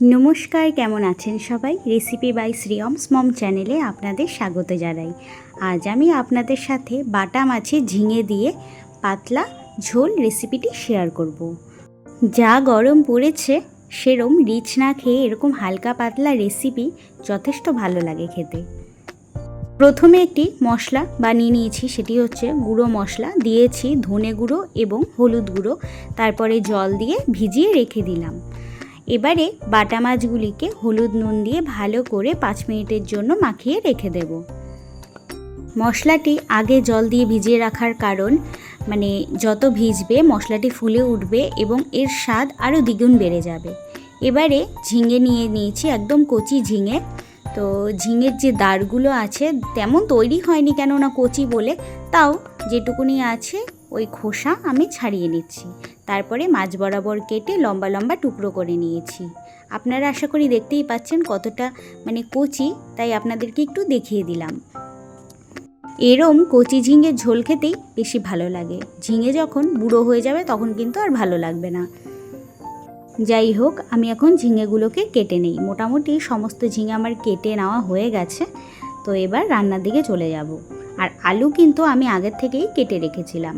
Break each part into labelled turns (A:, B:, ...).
A: নমস্কার, কেমন আছেন সবাই? রেসিপি বাই শ্রীয়মস মম চ্যানেলে আপনাদের স্বাগত জানাই। আজ আমি আপনাদের সাথে বাটা মাছে ঝিঙে দিয়ে পাতলা ঝোল রেসিপিটি শেয়ার করব। যা গরম পড়েছে, সেরম রিচ না খেয়ে এরকম হালকা পাতলা রেসিপি যথেষ্ট ভালো লাগে খেতে। প্রথমে একটি মশলা বানিয়ে নিয়েছি, সেটি হচ্ছে গুঁড়ো মশলা। দিয়েছি ধনে গুঁড়ো এবং হলুদ গুঁড়ো। তারপরে জল দিয়ে ভিজিয়ে রেখে দিলাম। এবারে বাটা মাছগুলিকে হলুদ নুন দিয়ে ভালো করে পাঁচ মিনিটের জন্য মাখিয়ে রেখে দেব। মশলাটি আগে জল দিয়ে ভিজিয়ে রাখার কারণ মানে যত ভিজবে মশলাটি ফুলে উঠবে এবং এর স্বাদ আরও দ্বিগুণ বেড়ে যাবে। এবারে ঝিঙে নিয়ে নিয়েছি একদম কচি ঝিঙে। তো ঝিঙের যে দাঁড়গুলো আছে, তেমন তৈরি হয়নি কেননা কচি বলে, তাও যেটুকুনি আছে ওই খোসা আমি ছাড়িয়ে নিচ্ছি। তারপরে মাছ বরাবর কেটে লম্বা লম্বা টুকরো করে নিয়েছি। আপনারা আশা করি দেখতেই পাচ্ছেন কতটা মানে কচি, তাই আপনাদেরকে একটু দেখিয়ে দিলাম। এরম কচি ঝিঙের ঝোল খেতেই বেশি ভালো লাগে। ঝিঙে যখন বুড়ো হয়ে যাবে তখন কিন্তু আর ভালো লাগবে না। যাই হোক, আমি এখন ঝিঙেগুলোকে কেটে নেই। মোটামুটি সমস্ত ঝিঙে আমার কেটে নেওয়া হয়ে গেছে। তো এবার রান্নার দিকে চলে যাব। আর আলু কিন্তু আমি আগের থেকেই কেটে রেখেছিলাম।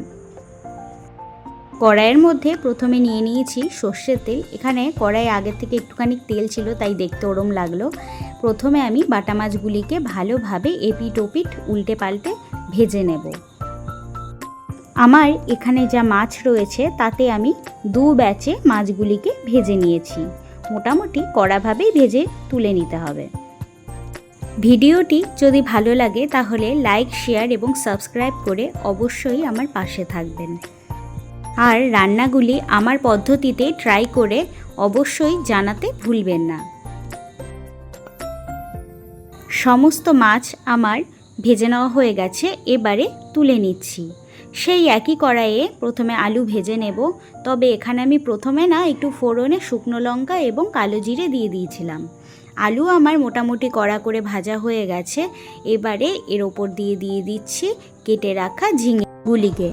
A: কড়াইয়ের মধ্যে প্রথমে নিয়ে নিয়েছি সর্ষের তেল। এখানে কড়াই আগের থেকে একটুখানি তেল ছিল, তাই দেখতে ওরম লাগল। প্রথমে আমি বাটা মাছগুলিকে ভালোভাবে এপিট ওপিট উল্টে পাল্টে ভেজে নেব। আমার এখানে যা মাছ রয়েছে, তাতে আমি দু ব্যাচে মাছগুলিকে ভেজে নিয়েছি। মোটামুটি কড়াভাবেই ভেজে তুলে নিতে হবে। ভিডিওটি যদি ভালো লাগে, তাহলে লাইক, শেয়ার এবং সাবস্ক্রাইব করে অবশ্যই আমার পাশে থাকবেন। আর রান্নাগুলি আমার পদ্ধতিতে ট্রাই করে অবশ্যই জানাতে ভুলবেন না। সমস্ত মাছ আমার ভেজে নেওয়া হয়ে গেছে, এবারে তুলে নিচ্ছি। সেই একই কড়াইয়ে প্রথমে আলু ভেজে নেব, তবে এখানে আমি প্রথমে না একটু ফোড়নে শুকনো লঙ্কা এবং কালো জিরে দিয়ে দিয়েছিলাম। আলু আমার মোটামুটি কড়া করে ভাজা হয়ে গেছে, এবারে এর ওপর দিয়ে দিয়ে দিচ্ছি কেটে রাখা ঝিঙেগুলিকে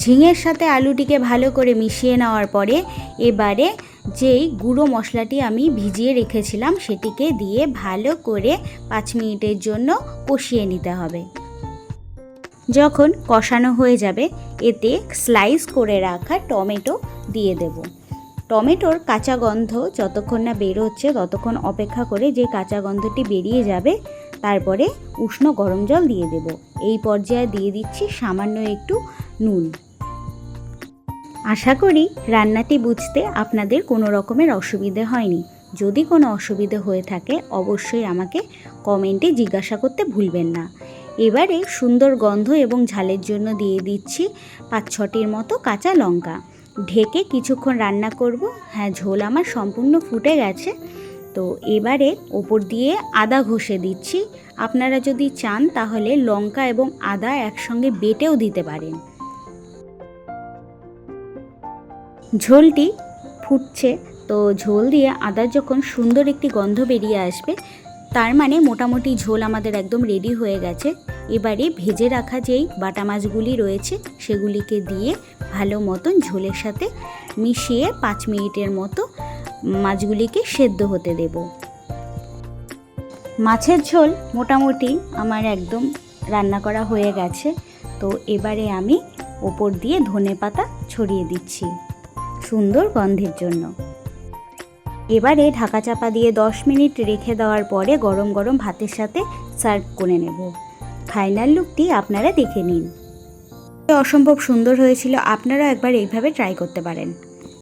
A: ঝিঙের সাথে আলুটিকে ভালো করে মিশিয়ে নেওয়ার পরে এবারে যেই গুঁড়ো মশলাটি আমি ভিজিয়ে রেখেছিলাম সেটিকে দিয়ে ভালো করে পাঁচ মিনিটের জন্য কষিয়ে নিতে হবে। যখন কষানো হয়ে যাবে, এতে স্লাইস করে রাখা টমেটো দিয়ে দেব। টমেটোর কাঁচা গন্ধ যতক্ষণ না বের হচ্ছে ততক্ষণ অপেক্ষা করে যে কাঁচা গন্ধটি বেরিয়ে যাবে, তারপরে উষ্ণ গরম জল দিয়ে দেব। এই পর্যায়ে দিয়ে দিচ্ছি সামান্য একটু নুন। আশা করি রান্নাটি বুঝতে আপনাদের কোনো রকমের অসুবিধে হয়নি। যদি কোনো অসুবিধে হয়ে থাকে, অবশ্যই আমাকে কমেন্টে জিজ্ঞাসা করতে ভুলবেন না। এবারে সুন্দর গন্ধ এবং ঝালের জন্য দিয়ে দিচ্ছি পাঁচ ছটির মতো কাঁচা লঙ্কা। ঢেকে কিছুক্ষণ রান্না করব। হ্যাঁ ঝোল আমার সম্পূর্ণ ফুটে গেছে। তো এবারে ওপর দিয়ে আদা ঘষে দিচ্ছি। আপনারা যদি চান, তাহলে লঙ্কা এবং আদা একসঙ্গে বেটেও দিতে পারেন। ঝোলটি ফুটছে। তো ঝোল দিয়ে আদার যখন সুন্দর একটি গন্ধ বেরিয়ে আসবে, তার মানে মোটামুটি ঝোল আমাদের একদম রেডি হয়ে গেছে। এবারে ভেজে রাখা যেই বাটা মাছগুলি রয়েছে, সেগুলিকে দিয়ে ভালো মতন ঝোলের সাথে মিশিয়ে পাঁচ মিনিটের মতো মাছগুলিকে সেদ্ধ হতে দেব। মাছের ঝোল মোটামুটি আমার একদম রান্না করা হয়ে গেছে। তো এবারে আমি ওপর দিয়ে ধনে পাতা ছড়িয়ে দিচ্ছি। সুন্দর গন্ধের জন্য। এবারে ঢাকা চাপা দিয়ে দশ মিনিট রেখে দেওয়ার পরে গরম গরম ভাতের সাথে সার্ভ করে নেব। ফাইনাল লুকটি আপনারা দেখে নিন। অসম্ভব সুন্দর হয়েছিল। আপনারাও একবার এইভাবে ট্রাই করতে পারেন।